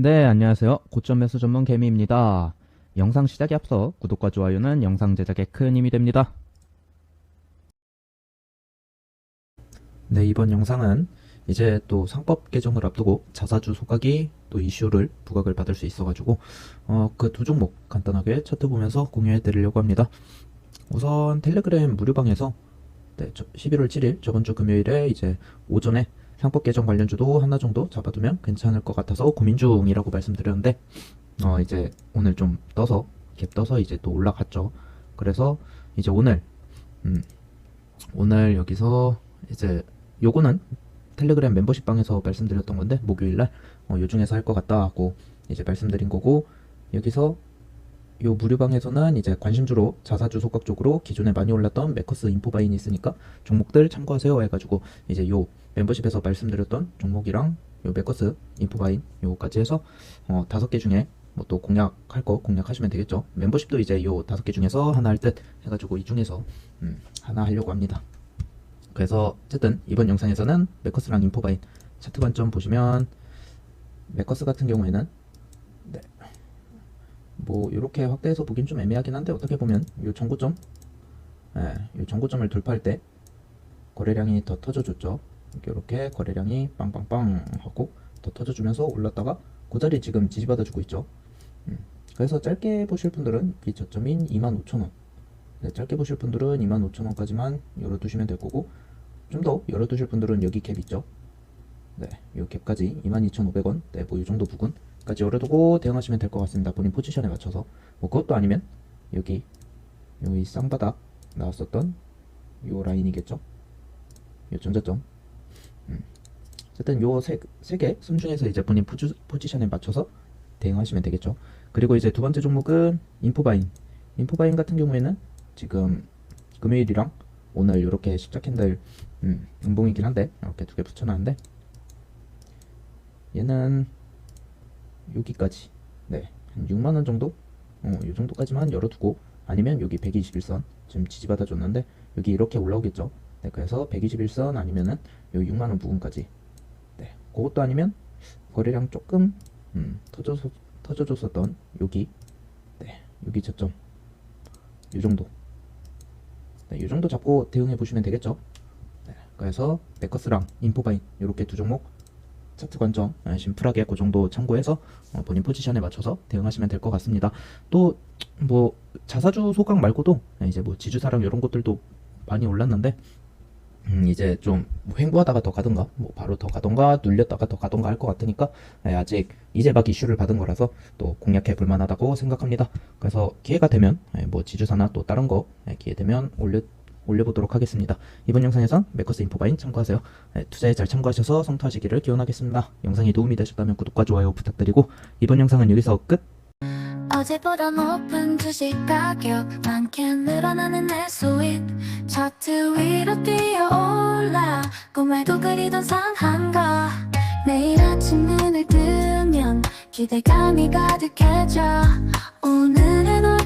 네, 안녕하세요. 고점 매수 전문 개미입니다. 영상 시작에 앞서 구독과 좋아요는 영상 제작에 큰 힘이 됩니다. 네, 이번 영상은 이제 또 상법 개정을 앞두고 자사주 소각이 또 이슈를 부각을 받을 수 있어가지고 어, 그 두 종목 간단하게 차트 보면서 공유해 드리려고 합니다. 우선 텔레그램 무료방에서 네, 저- 11월 7일 저번 주 금요일에 이제 오전에 상법 개정 관련주도 하나 정도 잡아두면 괜찮을 것 같아서 고민 중이라고 말씀드렸는데 어 이제 오늘 좀 떠서 갭 떠서 이제 또 올라갔죠. 그래서 이제 오늘 음 오늘 여기서 이제 요거는 텔레그램 멤버십 방에서 말씀드렸던 건데 목요일 날 어 요 중에서 할 것 같다 하고 이제 말씀드린 거고 여기서 요 무료방에서는 이제 관심주로 자사주 속각 쪽으로 기존에 많이 올랐던 메커스 인포바인이 있으니까 종목들 참고하세요 해가지고 이제 요 멤버십에서 말씀드렸던 종목이랑 요 메커스 인포바인 요까지 해서 어 다섯 개 중에 뭐 또 공략할 거 공략하시면 되겠죠. 멤버십도 이제 요 다섯 개 중에서 하나 할 듯 해가지고 이 중에서 음 하나 하려고 합니다. 그래서 어쨌든 이번 영상에서는 메커스랑 인포바인 차트 관점 보시면 메커스 같은 경우에는 네. 뭐 이렇게 확대해서 보긴 좀 애매하긴 한데 어떻게 보면 요 정고점 예, 요 정고점을 돌파할 때 거래량이 더 터져줬죠. 이렇게 거래량이 빵빵빵 하고 더 터져주면서 올랐다가 그 자리 지금 지지받아주고 있죠. 음, 그래서 짧게 보실 분들은 이 저점인 25,000원. 네, 짧게 보실 분들은 25,000원까지만 열어두시면 될 거고 좀 더 열어두실 분들은 여기 갭 있죠. 네, 이 갭까지 22,500원. 네, 뭐이 정도 부근까지 열어두고 대응하시면 될 것 같습니다. 본인 포지션에 맞춰서. 뭐 그것도 아니면 여기 여기 쌍바닥 나왔었던 요 라인이겠죠. 요 전자점. 음. 어쨌든 요 세개 순중에서 이제 본인 포지, 포지션에 맞춰서 대응하시면 되겠죠. 그리고 이제 두 번째 종목은 인포바인. 인포바인 같은 경우에는 지금 금요일이랑 오늘 이렇게 십자 캔들 음, 음봉이긴 한데 이렇게 두 개 붙여놨는데 얘는 여기까지 네, 한 6만 원 정도, 어, 이 정도까지만 열어두고 아니면 여기 121선 지금 지지받아줬는데 여기 이렇게 올라오겠죠. 네, 그래서 121선 아니면은 요 6만 원 부분까지. 네, 그것도 아니면 거래량 조금 음, 터져서 터져줬었던 여기, 네, 여기 저점, 요 정도. 네, 요 정도 잡고 대응해 보시면 되겠죠. 네, 그래서 메커스랑 인포바인 이렇게 두 종목 차트 관점 아, 심플하게 그 정도 참고해서 어, 본인 포지션에 맞춰서 대응하시면 될 것 같습니다. 또 뭐 자사주 소각 말고도 이제 뭐 지주사랑 이런 것들도 많이 올랐는데 음, 이제 좀뭐 횡보하다가 더 가던가 뭐 바로 더 가던가 눌렸다가 더 가던가 할 것 같으니까 예, 아직 이제 막 이슈를 받은 거라서 또 공략해 볼 만하다고 생각합니다. 그래서 기회가 되면 예, 뭐 지주사나 또 다른 거 예, 기회 되면 올려 올려보도록 하겠습니다. 이번 영상에선 메커스 인포바인 참고하세요. 예, 투자에 잘 참고하셔서 성투하시기를 기원하겠습니다. 영상이 도움이 되셨다면 구독과 좋아요 부탁드리고 이번 영상은 여기서 끝. 어제보다 높은 주식 가격 많게 늘어나는 내 수익 차트 꿈에도 그리던 상한가 내일 아침 눈을 뜨면 기대감이 가득해져. 오늘은